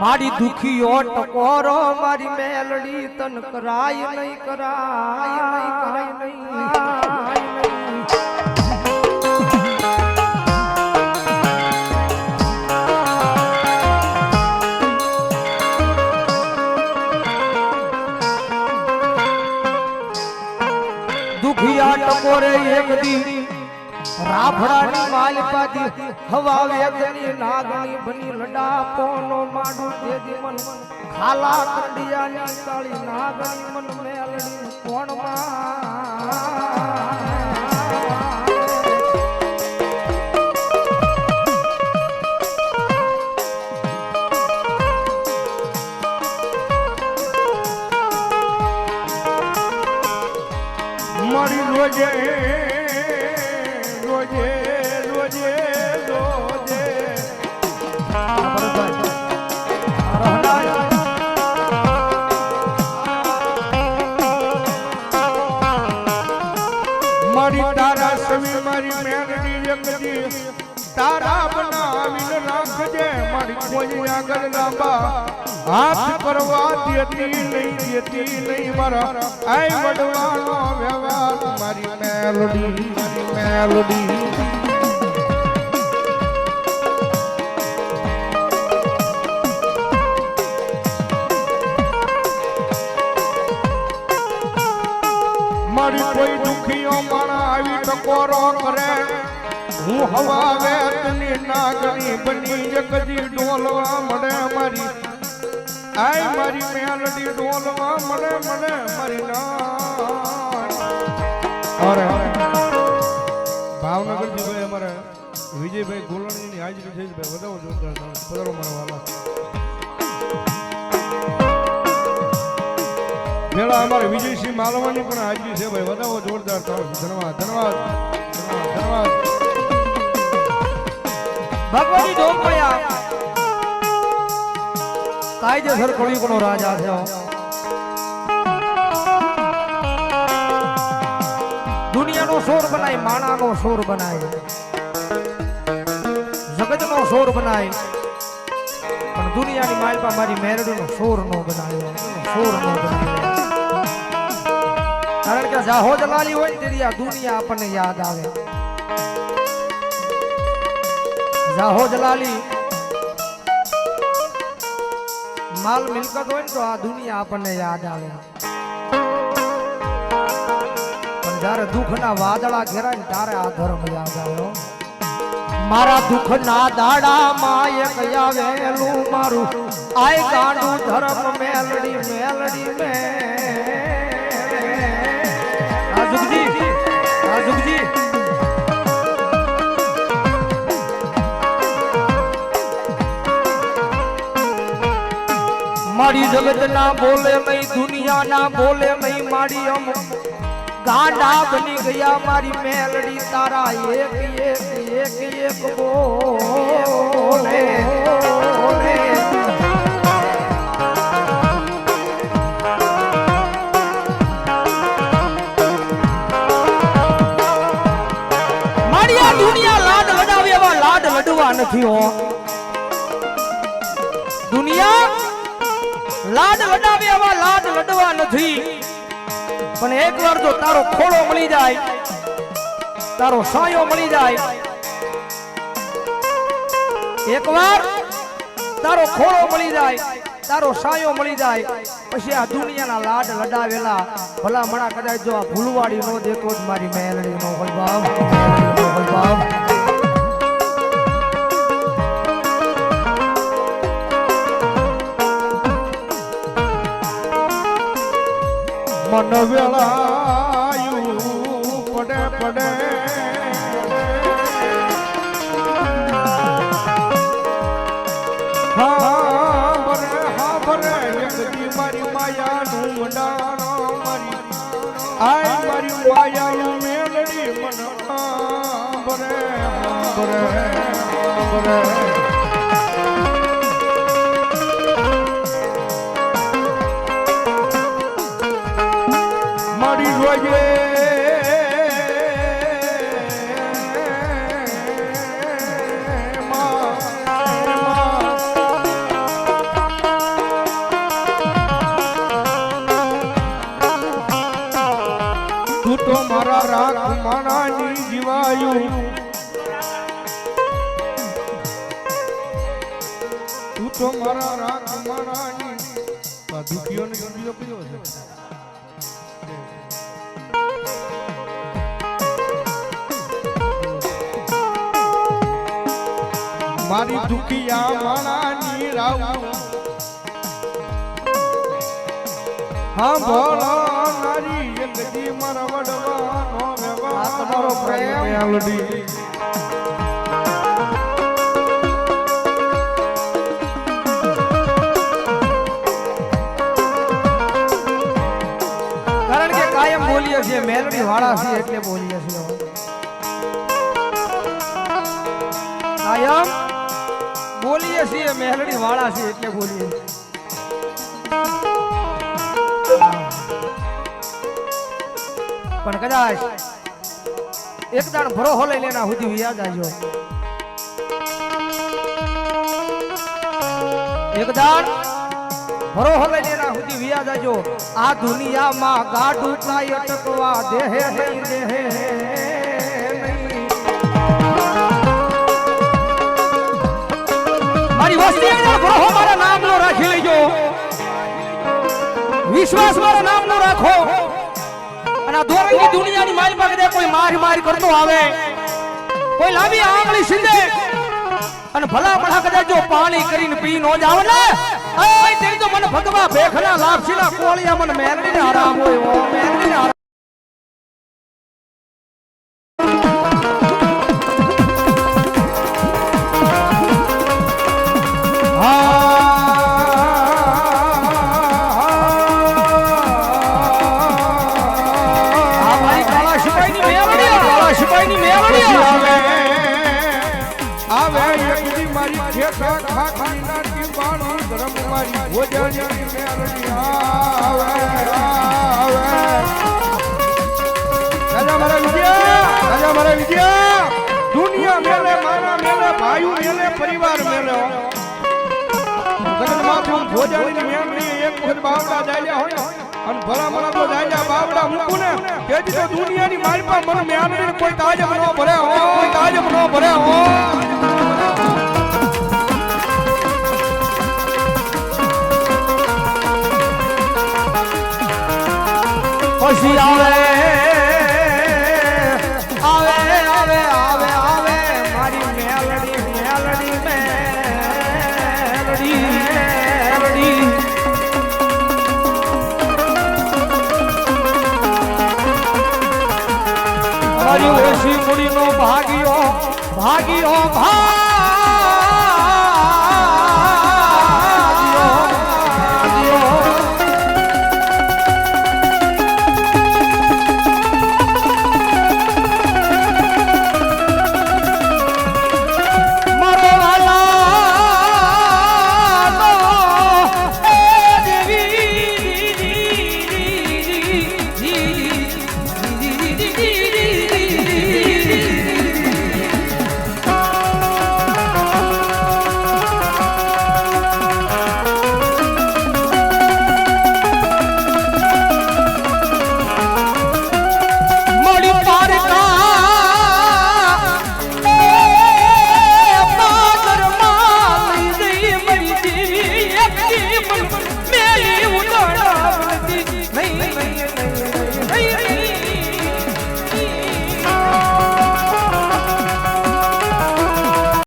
મારી દુખીઓ ટકોરો મારી મેલડી તન કરાય નહીં કરાય નહીં કરાય નહીં. દુખિયા ટકોરે એક દી રાફડાની માલપાથી હવા વેદની નાગણી બની લડા પોનો માડું દી મન. ખાલા કંડિયાની તાળી નાગણી મન મેલડી કોણમાં મારી રોજે મારી તારા સવી મારી મેરડી તારા બનાવીને રાખજે, મારી કોઈ આગળ લાંબા હાથ કરવા દેતી નહીં દેતી નહીં મારા મારી મેલડી મેલડી હવા વેતની નાગણી બની જગજી ડોલવા મળે મારી. આય મારી મેલડી ડોલવા મળે મળે મારી ના અરે ભાવનગરથી ભાઈ અમારે વિજયભાઈ ગોલણીની હાજરી થઈ ભાઈ. વધારો જોરદાર પધારો મારા વાલા. પેલા અમારે વિજયસિંહ માલવાની પણ હાજરી છે ભાઈ. વધારો જોરદાર ધન્યવાદ ધન્યવાદ ધન્યવાદ. ભગવાનની ડોકળિયા કાયદેસર કળિયુગનો રાજા થયો. દુનિયાનો સોર બનાય માણાનો સોર બનાય. જગતનો સોર બનાય. પણ દુનિયાની માલપા મારી મેરડીનો સોર નો બનાવ્યો સોર નો બનાવ્યો કારણ કે જાહો જલાલી હોય ને તેથી આ દુનિયા આપણને યાદ આવે. જાહો જલાલી. માલ મિલકત હોય ને તો આ દુનિયા આપણને યાદ આવે. પણ જ્યારે દુઃખના વાદળા ઘેરાય ને ત્યારે આ ધર્મ યાદ આવે, હો. મારા દુઃખના દાડામાં એક આવેલું મારું. આય ગાંડું ધર્મ મેલડી મેલડી મે. જગત ના બોલે નહીં દુનિયા ના બોલે નહીં મારી અમ ગાંડા બની ગયા મારી મેલડી તારા એક એક એક એક બોલે બોલે. મારી આ દુનિયા લાડ લડાવે એવા લાડ લડવા નથી હો દુનિયા લાડ લડાવી આવા લાડ લડવા નથી. પણ એકવાર જો તારો ખોળો મળી જાય, તારો સાયો મળી જાય, એકવાર તારો ખોળો મળી જાય, તારો સાયો મળી જાય, પછી આ દુનિયાના લાડ લડાવેલા ભલા મણા કદાચ જો આ ભૂલવાડી નો દેતો જ મારી મેલડી નો હોય બાપ હોય બાપ. મન વેળાયું, પડે પડે. હા બરે હા બરે જગદી મારી માયાનું મંડાણો મારી. આય મારી માયાનું મેલડી મન. હા કર્યું તું તો મારા રાખ મારા દુખીઓને બીજો કયો છે? મારી દુખિયા વાળાની રાવ. હા ભોળો નારી એક દી મારા વડવાનો તમારો પ્રેમ. મેલડી. કારણ કે કાયમ બોલીએ છીએ મેલડી વાળા છીએ એટલે બોલીએ છીએ કાયમ બોલીએ છીએ મેલડી વાળા છીએ એટલે બોલીએ પણ કદાચ એક દાણ ભરોહો લઈ લેના સુધી યાદ આવજો. એક દાણ ભરોહો લઈ લેના સુધી વિયા જાજો આ દુનિયામાં ગાડું કાંઈ અટકવા દેહે દેહે મારી વસ્તી ભરો હો, મારા નામનો રાખી લેજો. વિશ્વાસ મારા નામનો રાખો. અને આ દોરંગી દુનિયાની મારી પાસે કોઈ માર માર કરતો આવે. કોઈ લાંબી આંગળી સીધે. અને ભલા ભલા કદાચ જો પાણી કરીને પી નો જાવ ને. અય તેરી તો મને ભગવા ભેખના લાપસીના કોળિયા મને મેલડીને આરામ હોય ઓ મારી ખેખા ખાખરી નાટી બાણું ધર્મ મારી ભોજનની મેલડી આવે આવે રાજા મારા વિજયા રાજા મારા વિજયા દુનિયા મેલે મારા મેલે ભાઈઓ મેલે પરિવાર મેલે ગગન માથું ભોજનની મેલડી એક વખત બાવડા જાલ્યા હોય અને ભલા મણા તો જાલ્યા બાવડા મૂકું ને તેથી તો દુનિયાની મારી પાસે મને મેલડી કોઈ તાજબ ન ભરે હો કોઈ તાજબ ન ભરે હો પછી આવે. આવે આવે આવે આવે. મારી મેલડી ભાગ્યો ભાગ્યો